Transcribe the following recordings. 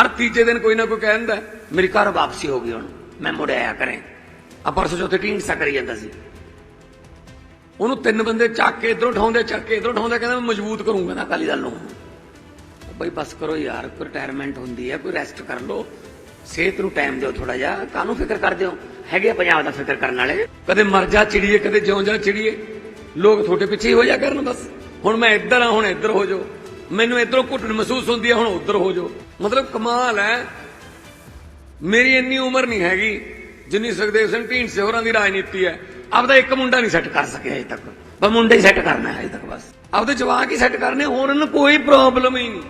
ਹਰ ਤੀਜੇ ਦਿਨ ਕੋਈ ਨਾ ਕੋਈ ਕਹਿੰਦਾ, ਮੇਰੀ ਘਰ ਵਾਪਸੀ ਹੋ ਗਈ ਹੁਣ, ਮੈਂ ਮੁੜ ਆਇਆ ਕਰੇ ਆ ਪਰਸੋਂ ਚੌਥੇ ਢੀਂਡਸਾ ਕਰੀ ਜਾਂਦਾ ਸੀ। ਉਹਨੂੰ ਤਿੰਨ ਬੰਦੇ ਚੱਕ ਕੇ ਇਧਰੋਂ ਠਾਉਂਦੇ ਚੱਕ ਕੇ ਇਧਰੋਂ ਠਾਉਂਦੇ ਕਹਿੰਦਾ ਮੈਂ ਮਜ਼ਬੂਤ ਕਰੂੰਗਾ ਨਾ ਅਕਾਲੀ ਦਲ ਨੂੰ। ਬਈ ਬਸ ਕਰੋ ਯਾਰ, ਕੋਈ ਰਿਟਾਇਰਮੈਂਟ ਹੁੰਦੀ ਹੈ, ਕੋਈ ਰੈਸਟ ਕਰ ਲਓ। ਸਿਹਤ ਨੂੰ ਟਾਈਮ ਦਿਓ ਥੋੜਾ ਜਿਹਾ, ਕਾਹਨੂੰ ਫਿਕਰ ਕਰਦੇ ਹੋ? ਹੈਗੇ ਆ ਪੰਜਾਬ ਦਾ ਫਿਕਰ ਕਰਨ ਵਾਲੇ। ਕਦੇ ਮਰ ਜਾ ਚਿੜੀਏ, ਕਦੇ ਜਿਉਂ ਜਾ ਚਿੜੀਏ। ਲੋਕ ਤੁਹਾਡੇ ਪਿੱਛੇ ਹੀ ਹੋ ਜਾ ਕਰਨ ਬਸ। ਹੁਣ ਮੈਂ ਇੱਧਰ ਆ ਹੁਣ ਇੱਧਰ ਹੋ ਜਾਓ। ਮੈਨੂੰ ਇੱਧਰੋਂ ਘੁੱਟਣ ਮਹਿਸੂਸ ਹੁੰਦੀ ਹੈ, ਹੁਣ ਉੱਧਰ ਹੋ ਜਾਓ। ਮਤਲਬ ਕਮਾਲ ਹੈ। ਮੇਰੀ ਇੰਨੀ ਉਮਰ ਨਹੀਂ ਹੈਗੀ ਜਿੰਨੀ ਸੁਖਦੇਵ ਸਿੰਘ ਢੀਂਡਸੇ ਹੋਰਾਂ ਦੀ ਰਾਜਨੀਤੀ ਹੈ। ਆਪਦਾ ਇੱਕ ਮੁੰਡਾ ਨਹੀਂ ਸੈੱਟ ਕਰ ਸਕਿਆ ਅਜੇ ਤੱਕ। ਬਸ ਮੁੰਡਾ ਹੀ ਸੈੱਟ ਕਰਨਾ ਹੈ ਅਜੇ ਤੱਕ ਬਸ। ਆਪਦੇ ਜਵਾਕ ਹੀ ਸੈੱਟ ਕਰਨੇ, ਹੋਰ ਇਹਨਾਂ ਕੋਈ ਪ੍ਰੋਬਲਮ ਹੀ ਨਹੀਂ।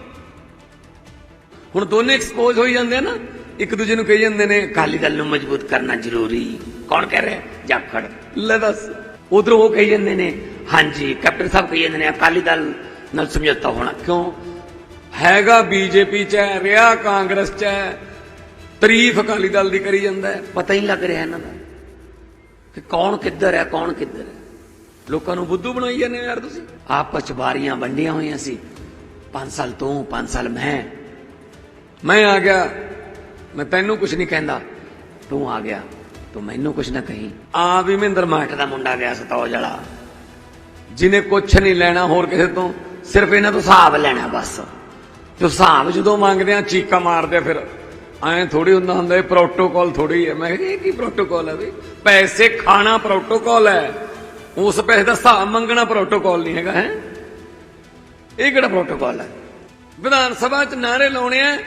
ਹੁਣ ਦੋਨੇ ਐਕਸਪੋਜ਼ ਹੋਈ ਜਾਂਦੇ ਆ ਨਾ, ਇੱਕ ਦੂਜੇ ਨੂੰ ਕਹੀ ਜਾਂਦੇ ਨੇ, ਅਕਾਲੀ ਦਲ ਨੂੰ ਮਜ਼ਬੂਤ ਕਰਨਾ ਜ਼ਰੂਰੀ। ਕੌਣ ਕਹਿ ਰਿਹਾ? ਜਾਖੜ। ਲੈ ਦੱਸ। ਉਧਰ ਉਹ ਕਹੀ ਜਾਂਦੇ ਨੇ, ਹਾਂਜੀ, ਕੈਪਟਨ ਸਾਹਿਬ ਕਹੀ ਜਾਂਦੇ ਨੇ, ਅਕਾਲੀ ਦਲ ਨਾਲ ਸਮਝੌਤਾ ਹੋਣਾ। ਕਿਉਂ? ਹੈਗਾ ਬੀਜੇਪੀ ਚ ਹੈ ਰਿਹਾ ਕਾਂਗਰਸ ਚ। ਹੈ ਤਾਰੀਫ ਅਕਾਲੀ ਦਲ ਦੀ ਕਰੀ ਜਾਂਦਾ ਪਤਾ ਹੀ ਲੱਗ ਰਿਹਾ ਇਹਨਾਂ ਦਾ ਕਿ ਕੌਣ ਕਿੱਧਰ ਹੈ ਕੌਣ ਕਿੱਧਰ ਹੈ। ਲੋਕਾਂ ਨੂੰ ਬੁੱਧੂ ਬਣਾਈ ਜਾਂਦੇ ਯਾਰ ਤੁਸੀਂ। ਆਪਸ ਚ ਵਾਰੀਆਂ ਵੰਡੀਆਂ ਹੋਈਆਂ ਸੀ। 5 ਸਾਲ ਤੂੰ 5 ਸਾਲ ਮੈਂ। ਮੈਂ ਆ ਗਿਆ। ਮੈਂ ਤੈਨੂੰ ਕੁਝ ਨਹੀਂ ਕਹਿੰਦਾ। ਤੂੰ ਆ ਗਿਆ। ਤੂੰ ਮੈਨੂੰ ਕੁਝ ਨਾ ਕਹੀਂ। ਆ ਵੀ ਮਹਿੰਦਰ ਮਾਟ ਦਾ ਮੁੰਡਾ ਗਿਆ ਸਤੌਜ ਵਾਲਾ। ਜਿਹਨੇ ਕੁਝ ਨਹੀਂ ਲੈਣਾ ਹੋਰ ਕਿਸੇ ਤੋਂ ਸਿਰਫ ਇਹਨਾਂ ਤੋਂ ਹਿਸਾਬ ਲੈਣਾ ਬਸ। ਤੇ ਹਿਸਾਬ ਜਦੋਂ ਮੰਗਦੇ ਆ, ਚੀਕਾ ਮਾਰਦੇ ਫਿਰ। ਐਂ ਥੋੜੀ ਹੁੰਦਾ ਹੁੰਦਾ, ਇਹ ਪ੍ਰੋਟੋਕਾਲ ਥੋੜੀ ਹੈ ਮੈਂ ਕਿਹਾ, ਇਹ ਕੀ ਪ੍ਰੋਟੋਕਾਲ ਹੈ ਵੀ ਪੈਸੇ ਖਾਣਾ ਪ੍ਰੋਟੋਕਾਲ ਹੈ। ਉਸ ਪੈਸੇ ਦਾ ਹਿਸਾਬ ਮੰਗਣਾ ਪ੍ਰੋਟੋਕਾਲ ਨਹੀਂ ਹੈਗਾ, ਹੈ? ਇਹ ਕਿਹੜਾ ਪ੍ਰੋਟੋਕਾਲ ਹੈ ਵਿਧਾਨ ਸਭਾ 'ਚ ਨਾਰੇ ਲਾਉਣੇ ਆ,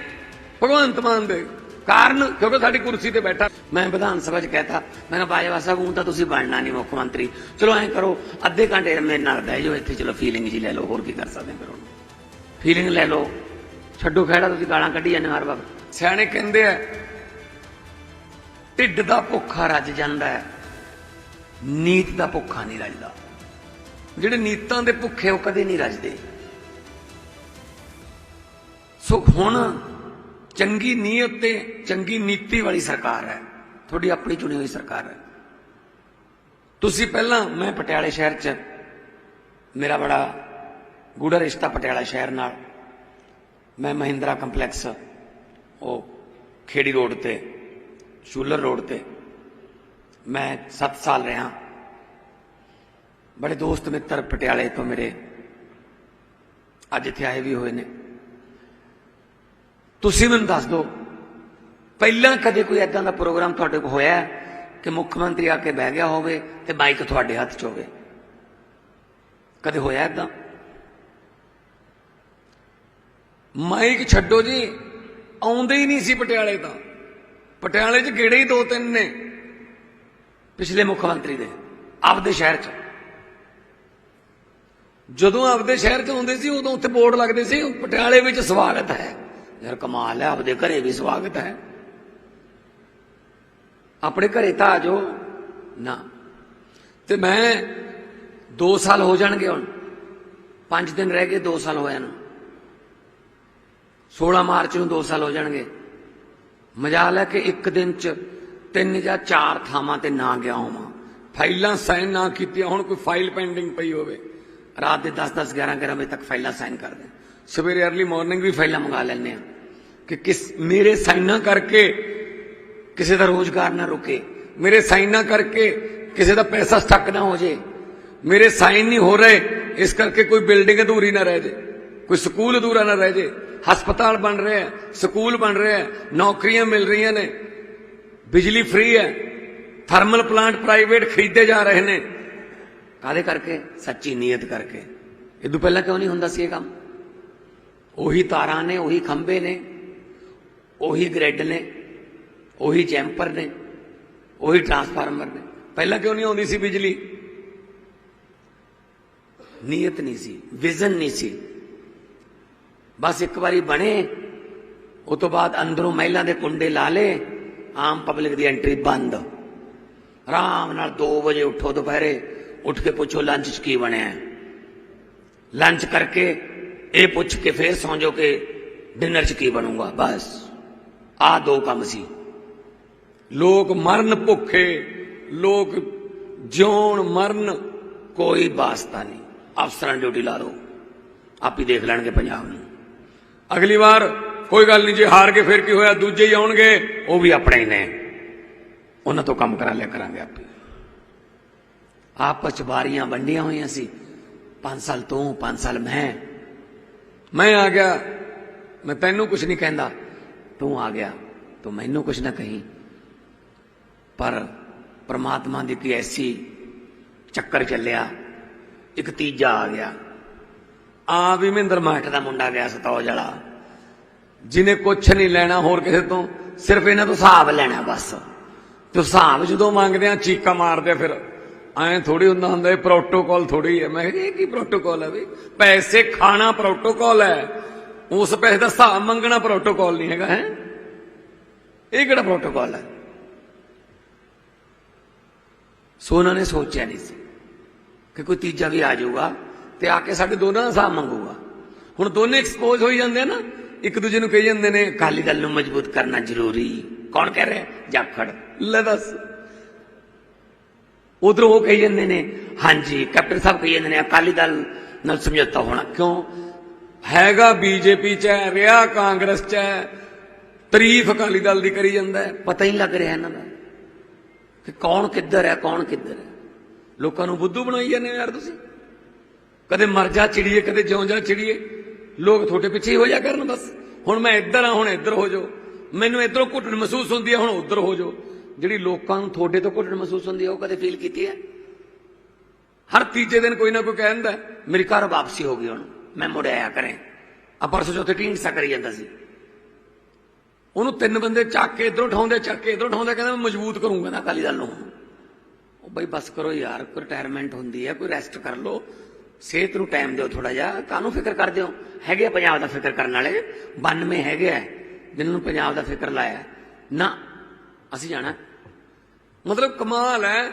ਭਗਵੰਤ ਮਾਨ ਦੇ ਕਾਰਨ, ਕਿਉਂਕਿ ਸਾਡੀ ਕੁਰਸੀ ਤੇ ਬੈਠਾ। ਮੈਂ ਵਿਧਾਨ ਸਭਾ 'ਚ ਕਹਿਤਾ, ਮੈਂ ਕਿਹਾ, ਬਾਜਵਾ ਸਾਹਿਬ, ਹੁਣ ਤਾਂ ਤੁਸੀਂ ਬਣਨਾ ਨਹੀਂ ਮੁੱਖ ਮੰਤਰੀ। ਚਲੋ ਐਂ ਕਰੋ, ਅੱਧੇ ਘੰਟੇ ਮੇਰੇ ਨਾਲ ਬਹਿ ਜਾਓ ਇੱਥੇ। ਚਲੋ ਫੀਲਿੰਗ ਜੀ ਲੈ ਲਓ, ਹੋਰ ਕੀ ਕਰ ਸਕਦੇ ਹਾਂ ਫਿਰ ਹੁਣ? ਫੀਲਿੰਗ ਲੈ ਲਓ। ਛੱਡੋ ਖਹਿੜਾ, ਤੁਸੀਂ ਗਾਲਾਂ ਕੱਢੀ ਜਾਂਦੇ ਹਰ ਵਕਤ। ਸਿਆਣੇ ਕਹਿੰਦੇ ਆ, ਢਿੱਡ ਦਾ ਭੁੱਖਾ ਰੱਜ ਜਾਂਦਾ ਹੈ ਨੀਤ ਦਾ ਭੁੱਖਾ ਨਹੀਂ ਰੱਜਦਾ। ਜਿਹੜੇ ਨੀਤਾਂ ਦੇ ਭੁੱਖੇ ਉਹ ਕਦੇ ਨਹੀਂ ਰੱਜਦੇ। ਸੋ ਹੁਣ ਚੰਗੀ ਨੀਅਤ ਤੇ ਚੰਗੀ ਨੀਤੀ ਵਾਲੀ ਸਰਕਾਰ ਹੈ, ਤੁਹਾਡੀ ਆਪਣੀ ਚੁਣੀ ਹੋਈ ਸਰਕਾਰ ਹੈ। ਤੁਸੀਂ ਪਹਿਲਾਂ, ਮੈਂ ਪਟਿਆਲੇ ਸ਼ਹਿਰ 'ਚ, ਮੇਰਾ ਬੜਾ ਗੂੜਾ ਰਿਸ਼ਤਾ ਪਟਿਆਲਾ ਸ਼ਹਿਰ ਨਾਲ। ਮੈਂ ਮਹਿੰਦਰਾ ਕੰਪਲੈਕਸ, ਉਹ ਖੇੜੀ ਰੋਡ ਤੇ, ਸ਼ੂਲਰ ਰੋਡ ਤੇ। ਮੈਂ 7 ਸਾਲ ਰਿਹਾ। ਬੜੇ ਦੋਸਤ ਮਿੱਤਰ ਪਟਿਆਲੇ ਤੋਂ ਮੇਰੇ ਅੱਜ ਇੱਥੇ ਆਏ ਵੀ ਹੋਏ ਨੇ। ਤੁਸੀਂ ਮੈਨੂੰ ਦੱਸ ਦਿਓ, ਪਹਿਲਾਂ ਕਦੇ ਕੋਈ ਐਦਾਂ ਦਾ ਪ੍ਰੋਗਰਾਮ ਤੁਹਾਡੇ ਕੋਲ ਹੋਇਆ ਕਿ ਮੁੱਖ ਮੰਤਰੀ ਆ ਕੇ ਬਹਿ ਗਿਆ ਹੋਵੇ ਤੇ ਮਾਈਕ ਤੁਹਾਡੇ ਹੱਥ 'ਚ ਹੋਵੇ? ਕਦੇ ਹੋਇਆ ਐਦਾਂ ਮਾਈਕ ਛੱਡੋ ਜੀ, ਆਉਂਦੇ ਹੀ ਨਹੀਂ ਸੀ ਪਟਿਆਲੇ ਤਾਂ। ਪਟਿਆਲੇ 'ਚ ਗੇੜੇ ਹੀ ਦੋ ਤਿੰਨ ਨੇ, ਪਿਛਲੇ ਮੁੱਖ ਮੰਤਰੀ ਦੇ, ਆਪਦੇ ਸ਼ਹਿਰ 'ਚ। ਜਦੋਂ ਆਪਦੇ ਸ਼ਹਿਰ 'ਚ ਆਉਂਦੇ ਸੀ, ਉਦੋਂ ਉੱਥੇ ਬੋਰਡ ਲੱਗਦੇ ਸੀ, ਪਟਿਆਲੇ ਵਿੱਚ ਸਵਾਗਤ ਹੈ। ਯਾਰ ਕਮਾਲ ਹੈ, ਆਪਦੇ ਘਰੇ ਵੀ ਸਵਾਗਤ ਹੈ। ਆਪਣੇ ਘਰੇ ਤਾਂ ਆ ਜਾਓ। ਨਾ। ਤੇ ਮੈਂ 2 ਸਾਲ ਹੋ ਜਾਣਗੇ ਹੁਣ। 5 ਦਿਨ ਰਹਿ ਗਏ 2 ਸਾਲ ਹੋਇਆ ਨੂੰ 16 ਮਾਰਚ ਨੂੰ 2 ਸਾਲ ਹੋ ਜਾਣਗੇ। ਮਜਾਲ ਹੈ ਕਿ ਇੱਕ ਦਿਨ ਚ ਤਿੰਨ ਜਾਂ ਚਾਰ ਥਾਵਾਂ ਤੇ ਨਾ ਗਿਆ ਹੋਵਾਂ। ਫਾਈਲਾਂ ਸਾਈਨ ਨਾ ਕੀਤੀਆਂ, ਹੁਣ ਕੋਈ ਫਾਈਲ ਪੈਂਡਿੰਗ ਪਈ ਹੋਵੇ। ਰਾਤ ਦੇ 10 10 11 11 ਵਜੇ ਤੱਕ ਫਾਈਲਾਂ ਸਾਈਨ ਕਰਦੇ ਸਵੇਰੇ अर्ਲੀ ਮਾਰਨਿੰਗ ਵੀ ਫਾਈਲਾਂ ਮੰਗਾ ਲੈਂਦੇ ਆ ਕਿ ਕਿਸ ਮੇਰੇ ਸਾਈਨਾਂ ਕਰਕੇ ਕਿਸੇ ਦਾ ਰੋਜ਼ਗਾਰ ਨਾ ਰੁਕੇ। ਮੇਰੇ ਸਾਈਨਾਂ ਕਰਕੇ ਕਿਸੇ ਦਾ ਪੈਸਾ ਸਟਕ ਨਾ ਹੋ ਜੇ। ਮੇਰੇ ਸਾਈਨ ਨਹੀਂ ਹੋ ਰਹੇ, ਇਸ ਕਰਕੇ ਕੋਈ ਬਿਲਡਿੰਗ ਅਧੂਰੀ ਨਾ ਰਹਿ ਜੇ, ਕੋਈ ਸਕੂਲ ਅਧੂਰਾ ਨਾ ਰਹਿ ਜੇ। ਹਸਪਤਾਲ ਬਣ ਰਹੇ ਆ ਸਕੂਲ ਬਣ ਰਹੇ ਆ ਨੌਕਰੀਆਂ ਮਿਲ ਰਹੀਆਂ ਨੇ ਬਿਜਲੀ ਫ੍ਰੀ ਹੈ ਥਰਮਲ ਪਲਾਂਟ ਪ੍ਰਾਈਵੇਟ ਖਰੀਦੇ ਜਾ ਰਹੇ ਨੇ ਕਾਦੇ ਕਰਕੇ ਸੱਚੀ ਨੀਅਤ ਕਰਕੇ ਇਹ ਤੋਂ ਪਹਿਲਾਂ ਕਿਉਂ ਨਹੀਂ ਹੁੰਦਾ ਸੀ ਇਹ ਕੰਮ ਉਹੀ ਤਾਰਾਂ ਨੇ ਉਹੀ ਖੰਭੇ ਨੇ ਉਹੀ ਗ੍ਰਿਡ ਨੇ ਉਹੀ ਜੈਂਪਰ ਨੇ ਉਹੀ ਟਰਾਂਸਫਾਰਮਰ ਨੇ ਪਹਿਲਾਂ ਕਿਉਂ ਨਹੀਂ ਆਉਂਦੀ ਸੀ ਬਿਜਲੀ ਨੀਅਤ ਨਹੀਂ ਸੀ ਵਿਜ਼ਨ ਨਹੀਂ ਸੀ ਬਸ ਇੱਕ ਵਾਰੀ ਬਣੇ ਉਸ ਤੋਂ ਬਾਅਦ ਅੰਦਰੋਂ ਮਹਿਲਾ ਦੇ ਕੁੰਡੇ ਲਾ ਲੇ ਆਮ ਪਬਲਿਕ ਦੀ ਐਂਟਰੀ ਬੰਦ। ਆਰਾਮ ਨਾਲ 2 ਵਜੇ ਉੱਠੋ ਦੁਪਹਿਰੇ, ਉੱਠ ਕੇ ਪੁੱਛੋ ਲੰਚ 'ਚ ਕੀ ਬਣਿਆ। ਲੰਚ ਕਰਕੇ ਇਹ ਪੁੱਛ ਕੇ ਫੇਰ ਸੌਂ ਜਾਓ ਕਿ ਡਿਨਰ 'ਚ ਕੀ ਬਣੂਗਾ, ਬਸ। ਆ ਦੋ ਕੰਮ ਸੀ। ਲੋਕ ਮਰਨ ਭੁੱਖੇ, ਲੋਕ ਜਿਉਣ ਮਰਨ, ਕੋਈ ਵਾਸਤਾ ਨਹੀਂ। ਅਫਸਰਾਂ ਡਿਊਟੀ ਲਾ ਲਓ। ਆਪ ਹੀ ਦੇਖ ਲੈਣਗੇ ਪੰਜਾਬ ਨੂੰ। ਅਗਲੀ ਵਾਰ ਕੋਈ ਗੱਲ ਨਹੀਂ, ਜੇ ਹਾਰ ਕੇ ਫਿਰ ਕੀ ਹੋਇਆ, ਦੂਜੇ ਹੀ ਆਉਣਗੇ, ਉਹ ਵੀ ਆਪਣੇ ਹੀ ਨੇ। ਉਹਨਾਂ ਤੋਂ ਕੰਮ ਕਰਾ ਲਿਆ ਕਰਾਂਗੇ ਆਪੇ। ਆਪਸ ਚ ਵਾਰੀਆਂ ਵੰਡੀਆਂ ਹੋਈਆਂ ਸੀ। 5 ਸਾਲ ਤੂੰ 5 ਸਾਲ ਮੈਂ। ਮੈਂ ਆ ਗਿਆ। ਮੈਂ ਤੈਨੂੰ ਕੁਝ ਨਹੀਂ ਕਹਿੰਦਾ। ਤੂੰ ਆ ਗਿਆ। ਤੂੰ ਮੈਨੂੰ ਕੁਝ ਨਾ ਕਹੀਂ। ਪਰ ਪ੍ਰਮਾਤਮਾ ਦੀ ਕੋਈ ਐਸੀ ਚੱਕਰ ਚੱਲਿਆ, ਇੱਕ ਤੀਜਾ ਆ ਗਿਆ। ਆ ਵੀ ਮਹਿੰਦਰ ਮਾਟ ਦਾ ਮੁੰਡਾ ਗਿਆ ਸਤੌਜ ਵਾਲਾ ਜਿਹਨੇ ਕੁਛ ਨਹੀਂ ਲੈਣਾ ਹੋਰ ਕਿਸੇ ਤੋਂ, ਸਿਰਫ ਇਹਨਾਂ ਤੋਂ ਹਿਸਾਬ ਲੈਣਾ ਬਸ। ਤੇ ਹਿਸਾਬ ਜਦੋਂ ਮੰਗਦੇ ਆ, ਚੀਕਾ ਮਾਰਦੇ ਫਿਰ। ਐਂ ਥੋੜੀ ਹੁੰਦਾ ਹੁੰਦਾ, ਇਹ ਪ੍ਰੋਟੋਕਾਲ ਥੋੜੀ ਹੈ ਮੈਂ ਕਿਹਾ, ਇਹ ਕੀ ਪ੍ਰੋਟੋਕਾਲ ਹੈ ਵੀ ਪੈਸੇ ਖਾਣਾ ਪ੍ਰੋਟੋਕਾਲ ਹੈ। ਉਸ ਪੈਸੇ ਦਾ ਹਿਸਾਬ ਮੰਗਣਾ ਪ੍ਰੋਟੋਕਾਲ ਨਹੀਂ ਹੈਗਾ, ਹੈ? ਇਹ ਕਿਹੜਾ ਪ੍ਰੋਟੋਕਾਲ ਹੈ ਸੋ ਉਹਨਾਂ ਨੇ ਸੋਚਿਆ ਨਹੀਂ ਸੀ ਕਿ ਕੋਈ ਤੀਜਾ ਵੀ ਆ ਜਾਊਗਾ। ਤੇ ਆ ਕੇ ਸਾਡੇ ਦੋਨਾਂ ਦਾ ਹਿਸਾਬ ਮੰਗੂਗਾ। ਹੁਣ ਦੋਨੇ ਐਕਸਪੋਜ਼ ਹੋਈ ਜਾਂਦੇ ਆ ਨਾ, ਇੱਕ ਦੂਜੇ ਨੂੰ ਕਹੀ ਜਾਂਦੇ ਨੇ, ਅਕਾਲੀ ਦਲ ਨੂੰ ਮਜ਼ਬੂਤ ਕਰਨਾ ਜ਼ਰੂਰੀ। ਕੌਣ ਕਹਿ ਰਿਹਾ? ਜਾਖੜ। ਲੈ ਦੱਸ। ਉਧਰ ਉਹ ਕਹੀ ਜਾਂਦੇ ਨੇ, ਹਾਂਜੀ, ਕੈਪਟਨ ਸਾਹਿਬ ਕਹੀ ਜਾਂਦੇ ਨੇ, ਅਕਾਲੀ ਦਲ ਨਾਲ ਸਮਝੌਤਾ ਹੋਣਾ। ਕਿਉਂ? ਹੈਗਾ ਬੀਜੇਪੀ ਚ ਹੈ, ਰਿਹਾ ਕਾਂਗਰਸ ਚ ਹੈ, ਤਾਰੀਫ ਅਕਾਲੀ ਦਲ ਦੀ ਕਰੀ ਜਾਂਦਾ ਪਤਾ ਹੀ ਨਹੀਂ ਲੱਗ ਰਿਹਾ ਇਹਨਾਂ ਦਾ ਕਿ ਕੌਣ ਕਿੱਧਰ ਹੈ, ਕੌਣ ਕਿੱਧਰ ਹੈ। ਲੋਕਾਂ ਨੂੰ ਬੁੱਧੂ ਬਣਾਈ ਜਾਂਦੇ ਹੋ ਯਾਰ ਤੁਸੀਂ। ਕਦੇ ਮਰ ਜਾ, ਚਿੜੀਏ, ਕਦੇ ਜਿਉਂ ਜਾ, ਚਿੜੀਏ। ਲੋਕ ਤੁਹਾਡੇ ਪਿੱਛੇ ਹੀ ਹੋ ਜਾ ਕਰਨ ਬਸ ਹੁਣ ਮੈਂ ਇੱਧਰ ਆ ਹੁਣ ਇੱਧਰ ਹੋ ਜਾਓ। ਮੈਨੂੰ ਇੱਧਰੋਂ ਘੁੱਟਣ ਮਹਿਸੂਸ ਹੁੰਦੀ ਹੈ, ਹੁਣ ਉੱਧਰ ਹੋ ਜਾਓ। ਜਿਹੜੀ ਲੋਕਾਂ ਨੂੰ ਤੁਹਾਡੇ ਤੋਂ ਘੁੱਟਣ ਮਹਿਸੂਸ ਹੁੰਦੀ ਹੈ, ਉਹ ਕਦੇ ਫੀਲ ਕੀਤੀ ਹੈ? ਹਰ ਤੀਜੇ ਦਿਨ ਕੋਈ ਨਾ ਕੋਈ ਕਹਿੰਦਾ ਮੇਰੀ ਘਰ ਵਾਪਸੀ ਹੋ ਗਈ ਹੁਣ, ਮੈਂ ਮੁੜ ਆਇਆ ਕਰੇ। ਆ ਪਰਸੋਂ ਚੌਥੇ ਢੀਂਡਸਾ ਕਰੀ ਜਾਂਦਾ ਸੀ। ਉਹਨੂੰ ਤਿੰਨ ਬੰਦੇ ਚੱਕ ਕੇ ਇਧਰੋਂ ਠਾਉਂਦੇ ਚੱਕ ਕੇ ਇਧਰੋਂ ਠਾਉਂਦੇ ਕਹਿੰਦਾ ਮੈਂ ਮਜ਼ਬੂਤ ਕਰੂੰਗਾ ਨਾ ਅਕਾਲੀ ਦਲ ਨੂੰ। ਉਹ ਬਈ ਬਸ ਕਰੋ ਯਾਰ, ਕੋਈ ਰਿਟਾਇਰਮੈਂਟ ਹੁੰਦੀ ਹੈ, ਕੋਈ ਰੈਸਟ ਕਰ ਲਓ। ਸਿਹਤ ਨੂੰ ਟਾਈਮ ਦਿਓ ਥੋੜਾ ਜਿਹਾ, ਕਾਹਨੂੰ ਫਿਕਰ ਕਰਦੇ ਹੋ? ਹੈਗੇ ਪੰਜਾਬ ਦਾ ਫਿਕਰ ਕਰਨ ਵਾਲੇ 92 ਹੈਗੇ ਆ, ਜਿਨ੍ਹਾਂ ਨੂੰ ਪੰਜਾਬ ਦਾ ਫਿਕਰ ਲਾਇਆ। ਨਾ, ਅਸੀਂ ਜਾਣਾ। ਮਤਲਬ ਕਮਾਲ ਹੈ।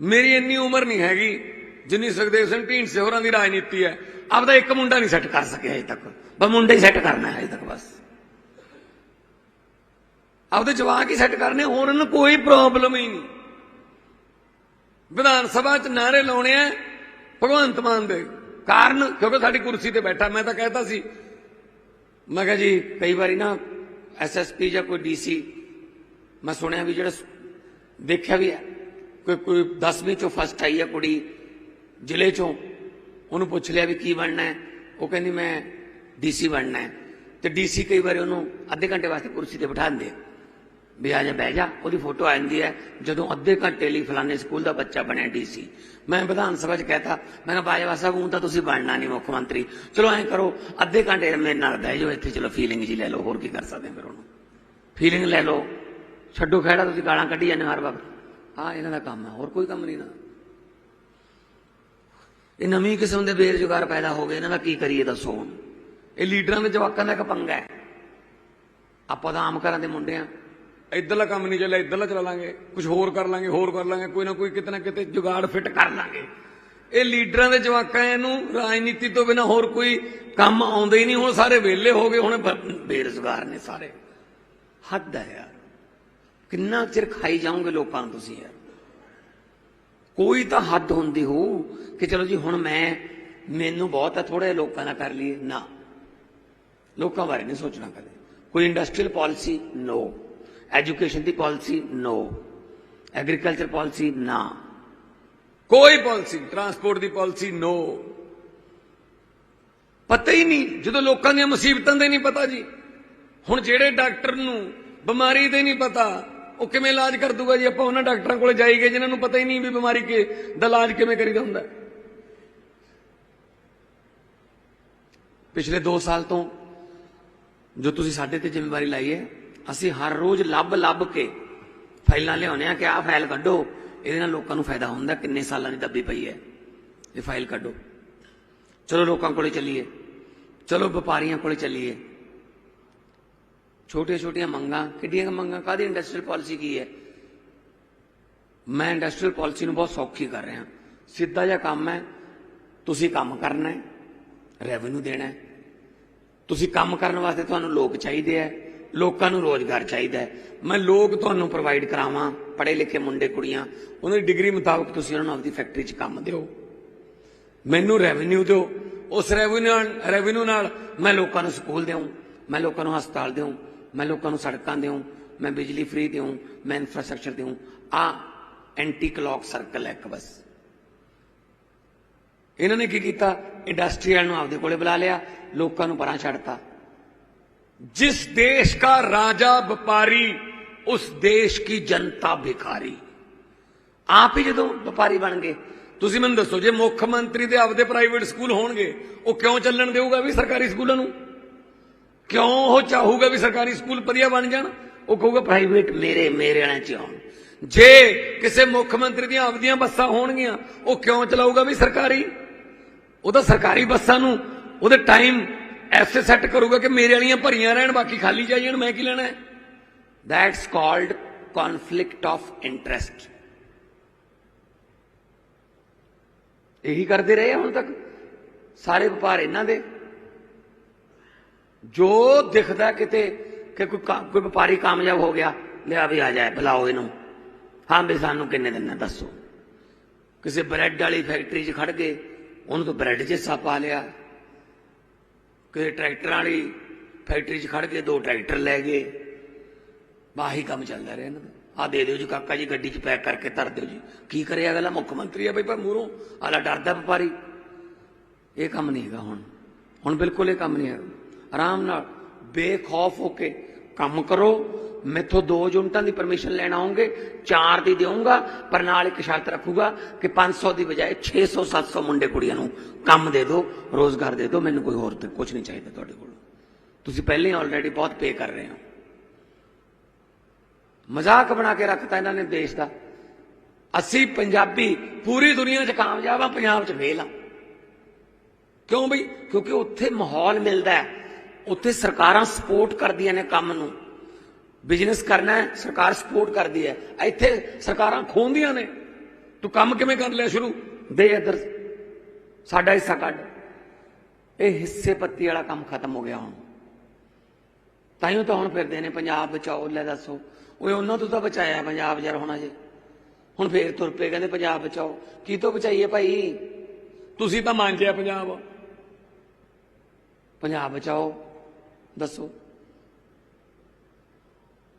ਮੇਰੀ ਇੰਨੀ ਉਮਰ ਨਹੀਂ ਹੈਗੀ, ਜਿੰਨੀ ਸੁਖਦੇਵ ਸਿੰਘ ਢੀਂਡਸੇ ਹੋਰਾਂ ਦੀ ਰਾਜਨੀਤੀ ਹੈ। ਆਪਦਾ ਇੱਕ ਮੁੰਡਾ ਨਹੀਂ ਸੈੱਟ ਕਰ ਸਕਿਆ ਅਜੇ ਤੱਕ। ਬਸ ਮੁੰਡਾ ਹੀ ਸੈੱਟ ਕਰਨਾ ਹੈ ਅਜੇ ਤੱਕ ਬਸ। ਆਪਦੇ ਜਵਾਕ ਹੀ ਸੈੱਟ ਕਰਨੇ, ਹੋਰ ਇਹਨਾਂ ਨੂੰ ਕੋਈ ਪ੍ਰੋਬਲਮ ਹੀ ਨਹੀਂ। ਵਿਧਾਨ ਸਭਾ ਚ ਨਾਰੇ ਲਾਉਣੇ ਆ ਭਗਵੰਤ ਮਾਨ ਦੇ ਕਾਰਨ, ਕਿਉਂਕਿ ਸਾਡੀ ਕੁਰਸੀ ਤੇ ਬੈਠਾ, ਮੈਂ ਤਾਂ ਕਹਿਤਾ ਸੀ। ਮੈਂ ਕਿਹਾ ਜੀ, ਕਈ ਵਾਰੀ ਨਾ ਐਸਐਸਪੀ ਜਾਂ ਕੋਈ ਡੀਸੀ ਮੈਂ ਸੁਣਿਆ ਵੀ ਜਿਹੜਾ ਦੇਖਿਆ ਵੀ ਹੈ ਕੋਈ ਕੋਈ 10ਵੀਂ ਚੋਂ ਫਸਟ ਆਈ ਹੈ ਕੁੜੀ, ਜ਼ਿਲ੍ਹੇ ਚੋਂ। ਉਹਨੂੰ ਪੁੱਛ ਲਿਆ ਵੀ ਕੀ ਬਣਨਾ ਹੈ। ਉਹ ਕਹਿੰਦੀ, ਮੈਂ ਡੀਸੀ ਬਣਨਾ ਹੈ। ਤੇ ਡੀਸੀ ਕਈ ਵਾਰੀ ਉਹਨੂੰ ਅੱਧੇ ਘੰਟੇ ਵਾਸਤੇ ਕੁਰਸੀ ਤੇ ਬਿਠਾ ਦਿੰਦੇ ਵੀ ਆ ਜਾ ਬਹਿ ਜਾ, ਉਹਦੀ ਫੋਟੋ ਆ ਜਾਂਦੀ ਹੈ ਜਦੋਂ ਅੱਧੇ ਘੰਟੇ ਲਈ ਫਲਾਣੇ ਸਕੂਲ ਦਾ ਬੱਚਾ ਬਣਿਆ ਡੀਸੀ। ਮੈਂ ਵਿਧਾਨ ਸਭਾ 'ਚ ਕਹਿਤਾ, ਮੈਂ ਕਿਹਾ ਬਾਜਵਾ ਸਾਹਿਬ, ਹੁਣ ਤਾਂ ਤੁਸੀਂ ਬਣਨਾ ਨਹੀਂ ਮੁੱਖ ਮੰਤਰੀ। ਚਲੋ ਐਂ ਕਰੋ, ਅੱਧੇ ਘੰਟੇ ਮੇਰੇ ਨਾਲ ਬਹਿ ਜਾਓ ਇੱਥੇ, ਚਲੋ ਫੀਲਿੰਗ ਜੀ ਲੈ ਲਓ, ਹੋਰ ਕੀ ਕਰ ਸਕਦੇ ਫਿਰ ਉਹਨੂੰ। ਫੀਲਿੰਗ ਲੈ ਲਓ, ਛੱਡੋ ਖਹਿੜਾ, ਤੁਸੀਂ ਗਾਲਾਂ ਕੱਢੀ ਜਾਂਦੇ ਹਰ ਵਕਤ। ਆ ਇਹਨਾਂ ਦਾ ਕੰਮ ਹੈ, ਹੋਰ ਕੋਈ ਕੰਮ ਨਹੀਂ ਨਾ। ਇਹ ਨਵੀਂ ਕਿਸਮ ਦੇ ਬੇਰੁਜ਼ਗਾਰ ਪੈਦਾ ਹੋ ਗਏ, ਇਹਨਾਂ ਦਾ ਕੀ ਕਰੀਏ ਦੱਸੋ ਹੁਣ। ਇਹ ਲੀਡਰਾਂ ਦੇ ਜਵਾਕਾਂ ਦਾ ਇੱਕ ਪੰਗਾ ਹੈ। ਆਪਾਂ ਤਾਂ ਆਮ ਘਰਾਂ ਦੇ ਮੁੰਡੇ ਆ ਇੱਧਰਲਾ ਕੰਮ ਨਹੀਂ ਚੱਲਿਆ, ਇੱਧਰਲਾ ਚਲਾ ਲਾਂਗੇ। ਕੁਝ ਹੋਰ ਕਰ ਲਾਂਗੇ, ਹੋਰ ਕਰ ਲਾਂਗੇ, ਕੋਈ ਨਾ ਕੋਈ ਕਿਤੇ ਨਾ ਕਿਤੇ ਜੁਗਾੜ ਫਿੱਟ ਕਰ ਲਾਂਗੇ। ਇਹ ਲੀਡਰਾਂ ਦੇ ਜਵਾਕਾਂ ਇਹਨੂੰ ਰਾਜਨੀਤੀ ਤੋਂ ਬਿਨਾ ਹੋਰ ਕੋਈ ਕੰਮ ਆਉਂਦੇ ਹੀ ਨਹੀਂ। ਹੁਣ ਸਾਰੇ ਵਿਹਲੇ ਹੋ ਗਏ, ਹੁਣ ਬੇਰੁਜ਼ਗਾਰ ਨੇ ਸਾਰੇ। ਹੱਦ ਹੈ ਯਾਰ। ਕਿੰਨਾ ਚਿਰ ਖਾਈ ਜਾਓਗੇ ਲੋਕਾਂ ਨੂੰ ਤੁਸੀਂ ਯਾਰ? ਕੋਈ ਤਾਂ ਹੱਦ ਹੁੰਦੀ ਹੋ ਕਿ ਚਲੋ ਜੀ, ਹੁਣ ਮੈਂ, ਮੈਨੂੰ ਬਹੁਤ ਹੈ ਥੋੜੇ ਲੋਕਾਂ ਨਾਲ ਕਰ ਲਈਏ। ਨਾ। ਲੋਕਾਂ ਬਾਰੇ ਨਹੀਂ ਸੋਚਣਾ ਕਦੇ। ਕੋਈ ਇੰਡਸਟਰੀਅਲ ਪਾਲਿਸੀ ਨੋ ਐਜੂਕੇਸ਼ਨ ਦੀ ਪਾਲਿਸੀ ਨੋ ਐਗਰੀਕਲਚਰ ਪਾਲਿਸੀ ਨਾ ਕੋਈ ਪਾਲਿਸੀ ਟਰਾਂਸਪੋਰਟ ਦੀ ਪਾਲਿਸੀ ਨੋ ਪਤਾ ਹੀ ਨਹੀਂ, ਜਦੋਂ ਲੋਕਾਂ ਦੀਆਂ ਮੁਸੀਬਤਾਂ ਦੇ ਨਹੀਂ ਪਤਾ ਜੀ। ਹੁਣ ਜਿਹੜੇ ਡਾਕਟਰ ਨੂੰ ਬਿਮਾਰੀ ਦੇ ਨਹੀਂ ਪਤਾ, ਉਹ ਕਿਵੇਂ ਇਲਾਜ ਕਰ ਦੂਗਾ ਜੀ? ਆਪਾਂ ਉਹਨਾਂ ਡਾਕਟਰਾਂ ਕੋਲੇ ਜਾਈਏ, ਜਿਨ੍ਹਾਂ ਨੂੰ ਪਤਾ ਹੀ ਨਹੀਂ ਵੀ ਬਿਮਾਰੀ ਕੇ ਦਾ ਇਲਾਜ ਕਿਵੇਂ ਕਰੀਦਾ ਹੁੰਦਾ। ਪਿਛਲੇ 2 ਸਾਲ ਤੋਂ ਜੋ ਤੁਸੀਂ ਸਾਡੇ ਤੇ ਜ਼ਿੰਮੇਵਾਰੀ ਲਾਈ ਹੈ ਅਸੀਂ ਹਰ ਰੋਜ਼ ਲੱਭ ਲੱਭ ਕੇ ਫਾਈਲਾਂ ਲਿਆਉਂਦੇ ਆ ਕਿ ਆਹ ਫਾਈਲ ਕੱਢੋ। ਇਹਦੇ ਨਾਲ ਲੋਕਾਂ ਨੂੰ ਫਾਇਦਾ ਹੁੰਦਾ ਕਿੰਨੇ ਸਾਲਾਂ ਦੀ ਦੱਬੀ ਪਈ ਹੈ। ਇਹ ਫਾਈਲ ਕੱਢੋ। ਚਲੋ ਲੋਕਾਂ ਕੋਲੇ ਚੱਲੀਏ। ਚਲੋ ਵਪਾਰੀਆਂ ਕੋਲੇ ਚੱਲੀਏ। ਛੋਟੀਆਂ ਛੋਟੀਆਂ ਮੰਗਾਂ, ਕਿੱਡੀਆਂ ਮੰਗਾਂ? ਕਾਦੀ ਇੰਡਸਟਰੀਅਲ ਪਾਲਿਸੀ ਕੀ ਹੈ? ਮੈਂ ਇੰਡਸਟਰੀਅਲ ਪਾਲਿਸੀ ਨੂੰ ਬਹੁਤ ਸੌਖੀ ਕਰ ਰਿਹਾ। ਸਿੱਧਾ ਜਿਹਾ ਕੰਮ ਹੈ, ਤੁਸੀਂ ਕੰਮ ਕਰਨਾ ਹੈ ਰੈਵਨਿਊ ਦੇਣਾ ਹੈ। ਤੁਸੀਂ ਕੰਮ ਕਰਨ ਵਾਸਤੇ ਤੁਹਾਨੂੰ ਲੋਕ ਚਾਹੀਦੇ ਹੈ। ਲੋਕਾਂ ਨੂੰ ਰੋਜ਼ਗਾਰ ਚਾਹੀਦਾ ਹੈ। ਮੈਂ ਲੋਕ ਤੁਹਾਨੂੰ ਪ੍ਰੋਵਾਈਡ ਕਰਾਵਾਂ, ਪੜ੍ਹੇ ਲਿਖੇ ਮੁੰਡੇ, ਕੁੜੀਆਂ, ਉਹਨਾਂ ਦੀ ਡਿਗਰੀ ਮੁਤਾਬਕ ਤੁਸੀਂ ਉਹਨਾਂ ਨੂੰ ਆਪਦੀ ਫੈਕਟਰੀ 'ਚ ਕੰਮ ਦਿਓ। ਮੈਨੂੰ ਰੈਵਨਿਊ ਦਿਓ। ਉਸ ਰੈਵਨਿਊ ਨਾਲ ਰੈਵਨਿਊ ਨਾਲ ਮੈਂ ਲੋਕਾਂ ਨੂੰ ਸਕੂਲ ਦਿਉਂ ਮੈਂ ਲੋਕਾਂ ਨੂੰ ਹਸਪਤਾਲ ਦਿਉ ਮੈਂ ਲੋਕਾਂ ਨੂੰ ਸੜਕਾਂ ਦਿਉ ਮੈਂ ਬਿਜਲੀ ਫ੍ਰੀ ਦਿਉ ਮੈਂ ਇਨਫਰਾਸਟ੍ਰਕਚਰ ਦਿਉ ਆ ਐਂਟੀ ਕਲੌਕ ਸਰਕਲ ਹੈ ਇੱਕ ਬਸ। ਇਹਨਾਂ ਨੇ ਕੀ ਕੀਤਾ? ਇੰਡਸਟਰੀਅਲ ਨੂੰ ਆਪਦੇ ਕੋਲੇ ਬੁਲਾ ਲਿਆ, ਲੋਕਾਂ ਨੂੰ ਪਰਾਂ ਛੱਡਤਾ। ਜਿਸ ਦੇਸ਼ का ਰਾਜਾ ਵਪਾਰੀ ਉਸ ਦੇਸ਼ ਕੀ ਜਨਤਾ ਭਿਖਾਰੀ ਆਪ ਹੀ ਜਦੋਂ ਵਪਾਰੀ ਬਣ ਗਏ ਤੁਸੀਂ ਮੈਨੂੰ ਦੱਸੋ ਜੇ ਮੁੱਖ ਮੰਤਰੀ ਦੇ ਆਪਦੇ ਪ੍ਰਾਈਵੇਟ ਸਕੂਲ ਹੋਣਗੇ ਉਹ ਕਿਉਂ ਚੱਲਣ ਦੇਊਗਾ ਵੀ ਸਰਕਾਰੀ ਸਕੂਲਾਂ ਨੂੰ ਕਿਉਂ ਉਹ ਚਾਹੂਗਾ ਵੀ ਸਰਕਾਰੀ ਸਕੂਲ ਵਧੀਆ ਬਣ ਜਾਣ ਉਹ ਕਹੂਗਾ ਪ੍ਰਾਈਵੇਟ ਮੇਰੇ ਮੇਰੇ ਵਾਲਿਆਂ ਚ ਆਉਣ ਜੇ ਕਿਸੇ ਮੁੱਖ ਮੰਤਰੀ ਦੀਆਂ ਆਪਦੀਆਂ ਬੱਸਾਂ ਹੋਣਗੀਆਂ ਉਹ ਕਿਉਂ ਚਲਾਊਗਾ ਵੀ ਸਰਕਾਰੀ ਉਹਦਾ ਸਰਕਾਰੀ ਬੱਸਾਂ ਨੂੰ ਉਹਦੇ ਟਾਈਮ ਐਸੇ ਸੈੱਟ ਕਰੂਗਾ ਕਿ ਮੇਰੇ ਵਾਲੀਆਂ ਭਰੀਆਂ ਰਹਿਣ, ਬਾਕੀ ਖਾਲੀ ਜਾਈ ਜਾਣ, ਮੈਂ ਕੀ ਲੈਣਾ ਹੈ? That's called conflict of interest ਇਹੀ ਕਰਦੇ ਰਹੇ ਆ ਹੁਣ ਤੱਕ? ਸਾਰੇ ਵਪਾਰ ਇਹਨਾਂ ਦੇ? ਜੋ ਦਿਖਦਾ ਕਿਤੇ ਕਿ ਕੋਈ ਕਾ- ਕੋਈ ਵਪਾਰੀ ਕਾਮਯਾਬ ਹੋ ਗਿਆ, ਲਿਆ ਵੀ ਆ ਜਾਏ, ਬੁਲਾਓ ਇਹਨੂੰ। ਹਾਂ ਵੀ ਸਾਨੂੰ ਕਿੰਨੇ ਦਿਨ ਦੱਸੋ। ਕਿਸੇ ਬ੍ਰੈਡ ਵਾਲੀ ਫੈਕਟਰੀ 'ਚ ਖੜ ਗਏ ਉਹਨੂੰ ਤਾਂ ਬ੍ਰੈਡ 'ਚ ਹਿੱਸਾ ਪਾ ਲਿਆ। ਕਿਸੇ ਟਰੈਕਟਰਾਂ ਵਾਲੀ ਫੈਕਟਰੀ 'ਚ ਖੜ ਕੇ ਦੋ ਟਰੈਕਟਰ ਲੈ ਗਏ। ਬਾਹੀ ਕੰਮ ਚੱਲਦਾ ਰਿਹਾ ਇਹਨਾਂ ਦਾ। ਆ ਦੇ ਦਿਓ ਜੀ ਕਾਕਾ ਜੀ, ਗੱਡੀ 'ਚ ਪੈਕ ਕਰਕੇ ਧਰ ਦਿਓ ਜੀ। ਕੀ ਕਰਿਆ ਅਗਲਾ? ਮੁੱਖ ਮੰਤਰੀ ਆ ਬਈ ਪਰ ਮੂਰੋਂ ਆਲਾ ਡਰਦਾ ਵਪਾਰੀ। ਇਹ ਕੰਮ ਨਹੀਂ ਹੈਗਾ ਹੁਣ। ਹੁਣ ਬਿਲਕੁਲ ਇਹ ਕੰਮ ਨਹੀਂ ਹੈ ਆਰਾਮ ਨਾਲ ਬੇਖੌਫ ਹੋ ਕੇ ਕੰਮ ਕਰੋ। ਮੈਥੋਂ ਦੋ ਯੂਨਿਟਾਂ ਦੀ ਪਰਮਿਸ਼ਨ ਲੈਣ ਆਉਂਗੇ, ਚਾਰ ਦੀ ਦੇਵਾਂਗਾ ਪਰ ਨਾਲ ਇੱਕ ਸ਼ਰਤ ਰੱਖੂਗਾ ਕਿ 500 ਦੀ ਬਜਾਏ 600 700 ਮੁੰਡੇ ਕੁੜੀਆਂ ਨੂੰ ਕੰਮ ਦੇ ਦਿਓ, ਰੋਜ਼ਗਾਰ ਦੇ ਦਿਓ, ਮੈਨੂੰ ਕੋਈ ਹੋਰ ਤੇ ਕੁਝ ਨਹੀਂ ਚਾਹੀਦਾ ਤੁਹਾਡੇ ਕੋਲ। ਤੁਸੀਂ ਪਹਿਲੇ ਹੀ ਆਲਰੇਡੀ ਬਹੁਤ ਪੇ ਕਰ ਰਹੇ ਹੋ। ਮਜ਼ਾਕ ਬਣਾ ਕੇ ਰੱਖਤਾ ਇਹਨਾਂ ਨੇ ਦੇਸ਼ ਦਾ। ਅਸੀਂ ਪੰਜਾਬੀ ਪੂਰੀ ਦੁਨੀਆ 'ਚ ਕਾਮਯਾਬ ਆ, ਪੰਜਾਬ 'ਚ ਫੇਲ ਆ। ਕਿਉਂ ਬਈ? ਕਿਉਂਕਿ ਉੱਥੇ ਮਾਹੌਲ ਮਿਲਦਾ ਹੈ, ਉੱਥੇ ਸਰਕਾਰਾਂ ਸਪੋਰਟ ਕਰਦੀਆਂ ਨੇ ਕੰਮ ਨੂੰ। ਬਿਜ਼ਨਸ ਕਰਨਾ ਹੈ, ਸਰਕਾਰ ਸਪੋਰਟ ਕਰਦੀ ਹੈ। ਇੱਥੇ ਸਰਕਾਰਾਂ ਖੋਹਦੀਆਂ ਨੇ। ਤੂੰ ਕੰਮ ਕਿਵੇਂ ਕਰ ਲਿਆ ਸ਼ੁਰੂ? ਦੇ ਇੱਧਰ। ਸਾਡਾ ਹਿੱਸਾ ਕੱਢ। ਇਹ ਹਿੱਸੇ ਪੱਤੀ ਵਾਲਾ ਕੰਮ ਖਤਮ ਹੋ ਗਿਆ ਹੁਣ। ਤਾਈਓ ਤਾਂ ਹੁਣ ਫਿਰਦੇ ਨੇ, ਪੰਜਾਬ ਬਚਾਓ, ਲੈ ਦੱਸੋ। ਓਏ, ਉਹਨਾਂ ਤੋਂ ਤਾਂ ਬਚਾਇਆ ਪੰਜਾਬ ਯਾਰ ਹੋਣਾ ਜੇ ਹੁਣ ਫੇਰ ਤੁਰ ਪਏ, ਕਹਿੰਦੇ ਪੰਜਾਬ ਬਚਾਓ। ਕੀ ਤੋਂ ਬਚਾਈਏ ਭਾਈ? ਤੁਸੀਂ ਤਾਂ ਮੰਨ ਲਿਆ ਪੰਜਾਬ। ਪੰਜਾਬ ਬਚਾਓ। ਦੱਸੋ।